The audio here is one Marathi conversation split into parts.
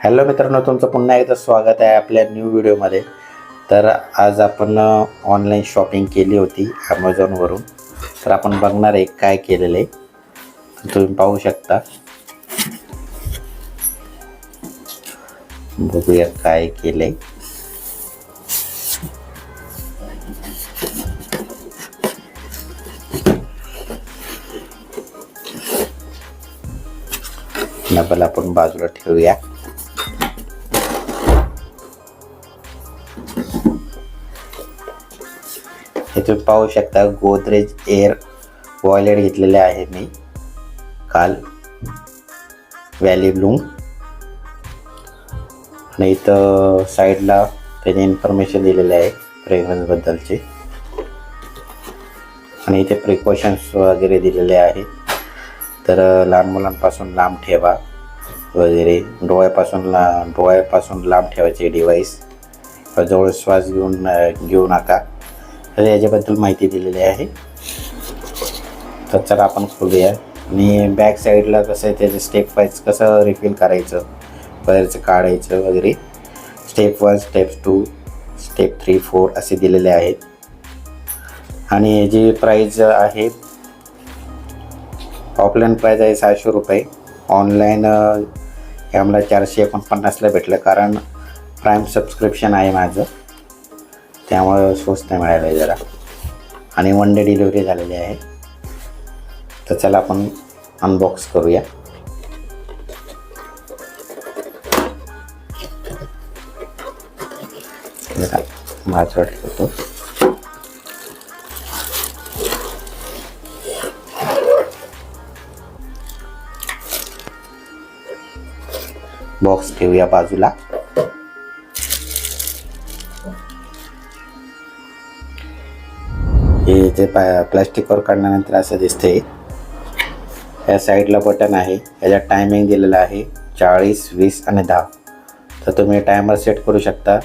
हॅलो मित्रांनो तुमचं पुन्हा एकदा स्वागत आहे आपल्या न्यू व्हिडिओमध्ये तर आज आपण ऑनलाईन शॉपिंग केली होती ॲमेझॉनवरून तर आपण बघणार आहे काय केलेलं आहे. तुम्ही पाहू शकता. बघूया काय केलं आहे डबल आपण बाजूला ठेवूया. हे तुम्ही पाहू शकता गोदरेज एअर वॉयलेट घेतलेले आहे मी. काल व्हॅली ब्लूम आणि इथं साईडला त्याने इन्फॉर्मेशन दिलेले आहे फ्रेग्रन्सबद्दलचे आणि इथे प्रिकॉशन्स वगैरे दिलेले आहेत. तर लहान मुलांपासून लांब ठेवा वगैरे. डोळ्यापासून ला डोळ्यापासून लांब ठेवायचे डिवाईस जवळ श्वास घेऊन घेऊ नका. तर याच्याबद्दल माहिती दिलेली आहे. तर चला आपण खोलूया. आणि बॅक साईडला कसं आहे त्याचं स्टेप वाईज कसं रिफिल करायचं बाहेरचं काढायचं वगैरे. Step one step two step three four असे दिलेले आहेत. आणि जे प्राईज आहे ऑफलाईन प्राईज आहे सहाशे रुपये. ऑनलाईन हे आम्हाला चारशे एकोणपन्नासला भेटलं. कारण प्राईम सबस्क्रिप्शन आहे माझं. त्यामुळं स्वस्त मिळालं आहे जरा. आणि वन डे डिलिव्हरी झालेली आहे. तर चला आपण अनबॉक्स करूया. माझं वाटतं होतं. बॉक्स ठेवूया बाजूला. हे जे पा प्लॅस्टिकवर काढल्यानंतर असं दिसते या साईडला बटन आहे. याच्यात टायमिंग दिलेलं आहे. चाळीस वीस आणि दहा. तर तुम्ही टायमर सेट करू शकता.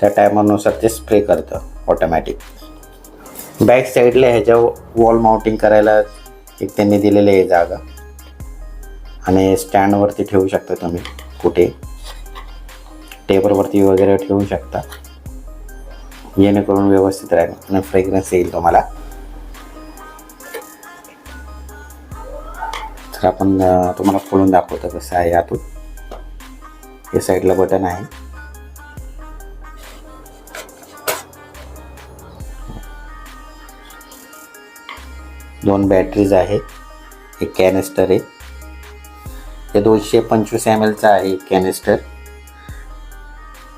त्या टायमरनुसार ते स्प्रे करतं ऑटोमॅटिक बॅक साईडला ह्याच्या वॉल माउंटिंग करायला एक त्यांनी दिलेली आहे जागा. आणि स्टँडवरती ठेवू शकता तुम्ही कुठे? टेबलवरती वगैरे ठेवू शकता. जेणेकरून व्यवस्थित राहील आणि फ्रेग्रन्स येईल तुम्हाला. तर आपण तुम्हाला खोलून दाखवतो कसं आहे आतून हे साईडला बटन आहे. दोन बॅटरीज आहेत एक कॅनेस्टर आहे. हे दोनशे पंचवीस एम एलचं आहे कॅनिस्टर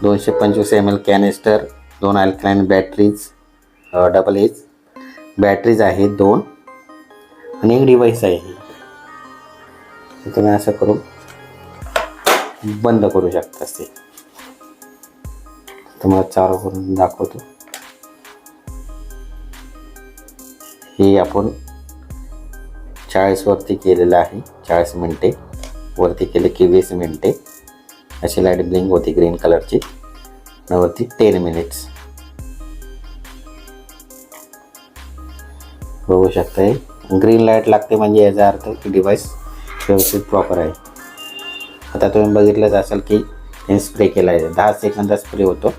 दोनशे पंचवीस एम एल कॅनिस्टर दोन alkaline batteries double edge batteries आहेत दोन. आणि एक डिवाईस आहे तुम्ही असं करून बंद करू शकता ते. तुम्हाला चालू करून दाखवतो. हे आपण चाळीसवरती केलेलं आहे चाळीस मिनटे. वरती केले की वीस मिनटे. अशी लाइट ब्लिंक होती ग्रीन कलरची. आणि वरती टेन मिनिट्स. बघू शकता ग्रीन लाइट लागते म्हणजे याचा अर्थ की डिव्हाइस व्यवस्थित प्रॉपर आहे. आता तुम्ही बघितलंच असेल की हे स्प्रे केला आहे दहा सेकंदात स्प्रे होतो.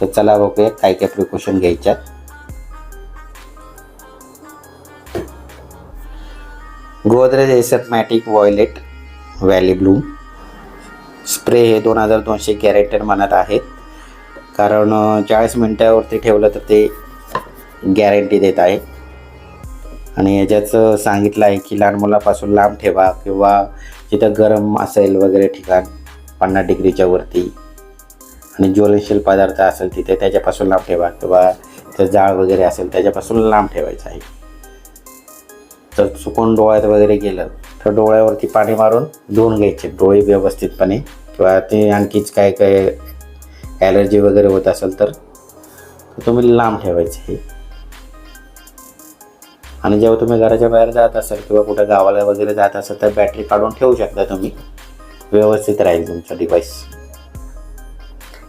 तर चला बघूया काय काय precaution घ्यायच्यात. Godrej aer matic violet valley bloom spray हे दोन हजार दोनशे कॅरेक्टर म्हणत आहेत. कारण चाळीस मिनटावरती ठेवलं तर ते गॅरंटी देत आहे. आणि याच्याचं सांगितलं आहे की लहान मुलापासून लांब ठेवा किंवा जिथं गरम असेल वगैरे ठिकाण पन्नास डिग्रीच्या वरती. आणि ज्वलनशील पदार्थ असेल तिथे त्याच्यापासून लांब ठेवा किंवा तर जाळ वगैरे असेल त्याच्यापासून लांब ठेवायचं आहे. तर चुकून डोळ्यात वगैरे गेलं तर डोळ्यावरती पाणी मारून धुवून घ्यायचे डोळे व्यवस्थितपणे. किंवा ते आणखीच काय काय ॲलर्जी वगैरे होत असेल तर तुम्ही लांब ठेवायचे हे. आणि जेव्हा तुम्ही घराच्या बाहेर जात असाल किंवा कुठं गावाला वगैरे जात असाल तर बॅटरी काढून ठेवू शकता तुम्ही. व्यवस्थित राहील तुमचं डिव्हाइस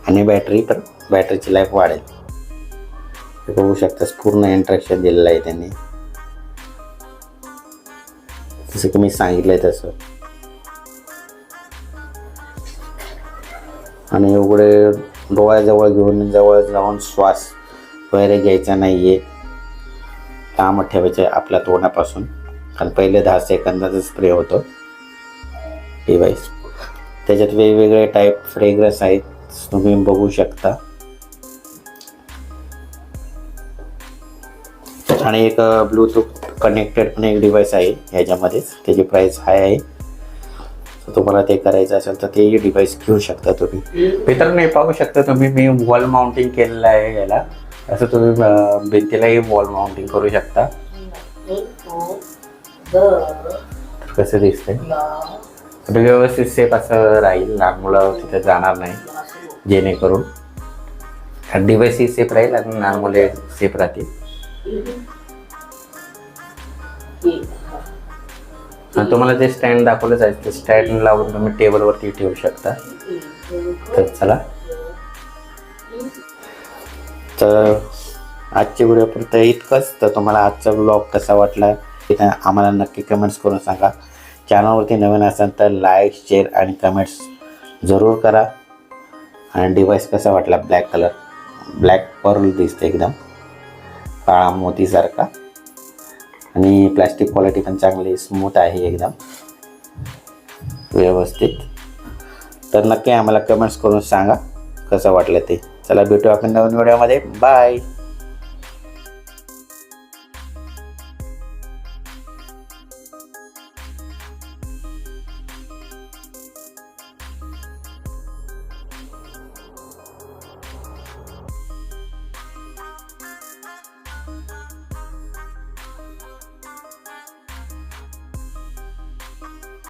आणि बॅटरी तर बॅटरीची लाईफ वाढेल. बघू शकतास पूर्ण इंट्रॅक्शन दिलेलं आहे त्यांनी. जसं की मी सांगितलं आहे तसं. आणि एवढे डोळ्याजवळ घेऊन जवळ जाऊन श्वास वगैरे घ्यायचा नाही आहे लांब ठेवायचं आपल्या तोंडापासून. कारण पहिले दहा सेकंदाचा स्प्रे होतो. डिवाईस त्याच्यात वेगवेगळे टाईप फ्रेग्रन्स आहेत. तुम्ही बघू शकता. आणि एक ब्लूटूथ कनेक्टेड पण एक डिव्हाइस आहे ह्याच्यामध्येच त्याची प्राईस हाय आहे. तुम्हाला ते करायचं असेल तर तेही डिवाईस घेऊ शकता तुम्ही. मित्रांनो हे पाहू शकता तुम्ही. मी वॉल माउंटिंग केलेलं आहे याला. असं तुम्ही भिंतीलाही वॉल माउंटिंग करू शकता. कसं दिसतंय? व्यवस्थित सेफ असं राहील लहान मुलं तिथे जाणार नाही. जेणेकरून. डिवाईस ही सेफ राहील आणि लहान मुले सेफ राहतील. आणि तुम्हाला जे स्टँड दाखवलं आहे ते स्टँड लावून तुम्ही टेबलवरती ठेवू शकता. तर चला. तर आजची व्हिडिओपर्यंत इतकंच. तर तुम्हाला आजचा ब्लॉग कसा वाटला ते आम्हाला नक्की कमेंट्स करून सांगा. चॅनलवरती नवीन असाल तर लाईक शेअर आणि कमेंट्स जरूर करा. आणि डिवाईस कसा वाटला ब्लॅक कलर ब्लॅक पर्ल दिसतं एकदम. काळा मोतीसारखा. आणि प्लॅस्टिक क्वालिटी पण चांगली स्मूथ आहे एकदम. व्यवस्थित. तर नक्की आम्हाला कमेंट्स करून सांगा कसं वाटलं ते. चला भेटू आपण नवीन व्हिडिओमध्ये. बाय